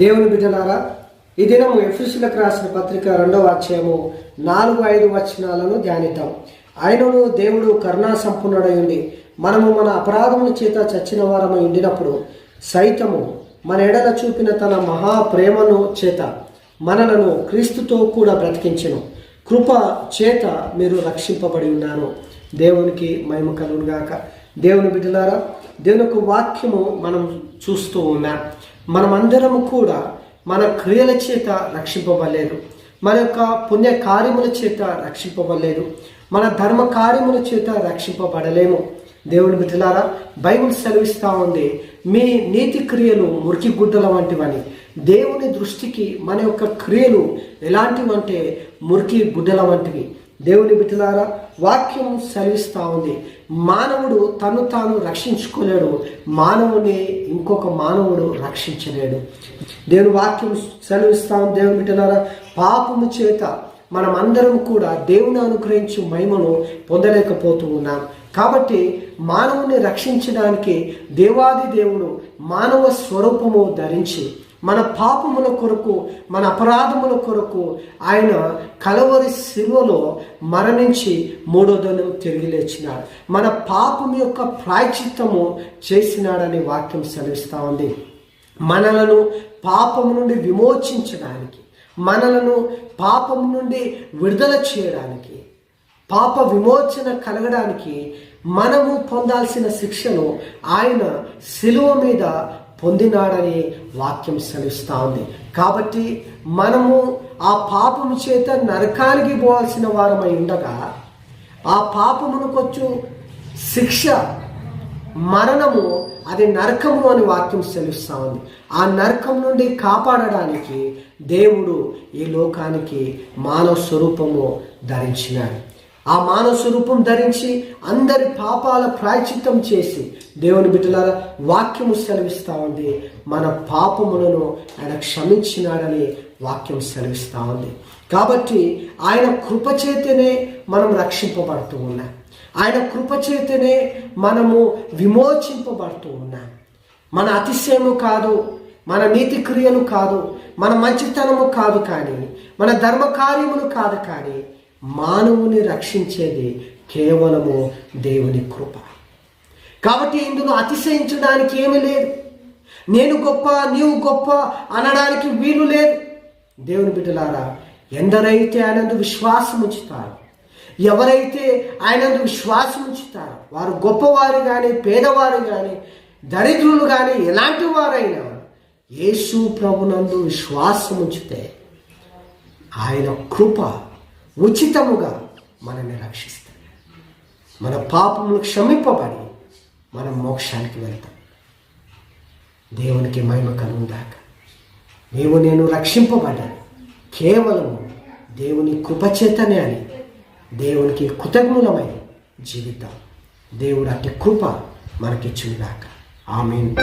దేవుని బిడ్డలారా ఈ దినము ఎఫ్ఎస్లకు రాసిన పత్రిక రెండవ అధ్యాయము నాలుగు ఐదు వచనాలను ధ్యానిద్దాం. ఆయనను దేవుడు కరుణా సంపన్నుడై ఉండి మనము మన అపరాధముల చేత చచ్చిన వారమై ఉండినప్పుడు సైతము మన ఎడల చూపిన తన మహా ప్రేమను చేత మనలను క్రీస్తుతో కూడా బ్రతికించను. కృప చేత మీరు రక్షింపబడి ఉన్నారు. దేవునికి మహిమ కలుగుగాక దేవుని బిడ్డలారా దేవుని యొక్క వాక్యము మనం చూస్తూ ఉన్నాం. మనమందరము కూడా మన క్రియల చేత రక్షింపబడలేదు. మన యొక్క పుణ్య కార్యముల చేత రక్షింపబడలేదు. మన ధర్మ కార్యముల చేత రక్షింపబడలేము. దేవుని బిడ్డలారా బైబిల్ సెలవిస్తూ ఉంది మీ నీతి క్రియలు మురికి గుడ్డల వంటివని. దేవుని దృష్టికి మన యొక్క క్రియలు ఎలాంటివంటే మురికి గుడ్డల వంటివి. దేవుని బిడ్డలారా వాక్యం సెలవిస్తూ ఉంది. మానవుడు తను తాను రక్షించుకోలేడు. మానవుని ఇంకొక మానవుడు రక్షించలేడు. దేవుని వాక్యం సెలవిస్తా ఉంది దేవుని బిడ్డలారా. పాపము చేత మనం అందరం కూడా దేవుని అనుగ్రహించు మహిమను పొందలేకపోతూ ఉన్నాం. కాబట్టి మానవుని రక్షించడానికి దేవాది దేవుడు మానవ స్వరూపము ధరించి మన పాపముల కొరకు మన అపరాధముల కొరకు ఆయన కలవరి శిలువలో మరణించి మూడో దినం తిరిగి లేచినాడు. మన పాపం యొక్క ప్రాయచిత్తము చేసినాడని వాక్యం సెలవిస్తూ ఉంది. మనలను పాపము నుండి విమోచించడానికి మనలను పాపం నుండి విడుదల చేయడానికి పాప విమోచన కలగడానికి మనము పొందాల్సిన శిక్షను ఆయన శిలువ మీద పొందినాడని వాక్యం సెలవిస్తూ ఉంది కాబట్టి మనము ఆ పాపము చేత నరకానికి పోవాల్సిన వారమై ఉండగా ఆ పాపమునకొచ్చు శిక్ష మరణము అది నరకము అని వాక్యం సెలవిస్తూ ఉంది ఆ నరకం నుండి కాపాడడానికి దేవుడు ఈ లోకానికి మానవ స్వరూపము ధరించినాడు. ఆ మానస రూపం ధరించి అందరి పాపాల ప్రాయచిత్తం చేసి దేవుని బిడ్డలారా వాక్యము సెలవిస్తా ఉంది. మన పాపములను ఆయన క్షమించినాడని వాక్యం సెలవిస్తూ ఉంది. కాబట్టి ఆయన కృపచేతనే మనం రక్షింపబడుతూ ఉన్నాం. ఆయన కృపచేతనే మనము విమోచింపబడుతూ ఉన్నాం. మన అతిశయము కాదు మన నీతి క్రియలు కాదు మన మంచితనము కాదు కానీ మన ధర్మ కార్యములు కాదు కానీ మానవుని రక్షించేది కేవలము దేవుని కృప. కాబట్టి ఇందులో అతిశయించడానికి ఏమీ లేదు. నేను గొప్ప నీవు గొప్ప అనడానికి వీలు లేదు. దేవుని బిడ్డలారా ఎందరైతే ఆయనందు విశ్వాసం ఉంచుతారు ఎవరైతే ఆయనందు విశ్వాసం ఉంచుతారు వారు గొప్పవారు కానీ పేదవారు కానీ దరిద్రులు కానీ ఎలాంటి వారైనా యేసు ప్రభునందు విశ్వాసం ఉంచితే ఆయన కృప ఉచితముగా మనల్ని రక్షిస్తాడు. మన పాపములు క్షమింపబడి మనం మోక్షానికి వెళ్తాం. దేవునికి మహిమ కలుగుదాక నీవు నేను రక్షింపబడ్డాను. కేవలం దేవుని కృపచేతనే అని దేవునికి కృతజ్ఞులమై జీవితం దేవుడు అట్టి కృప మనకిచ్చుగాక ఆమె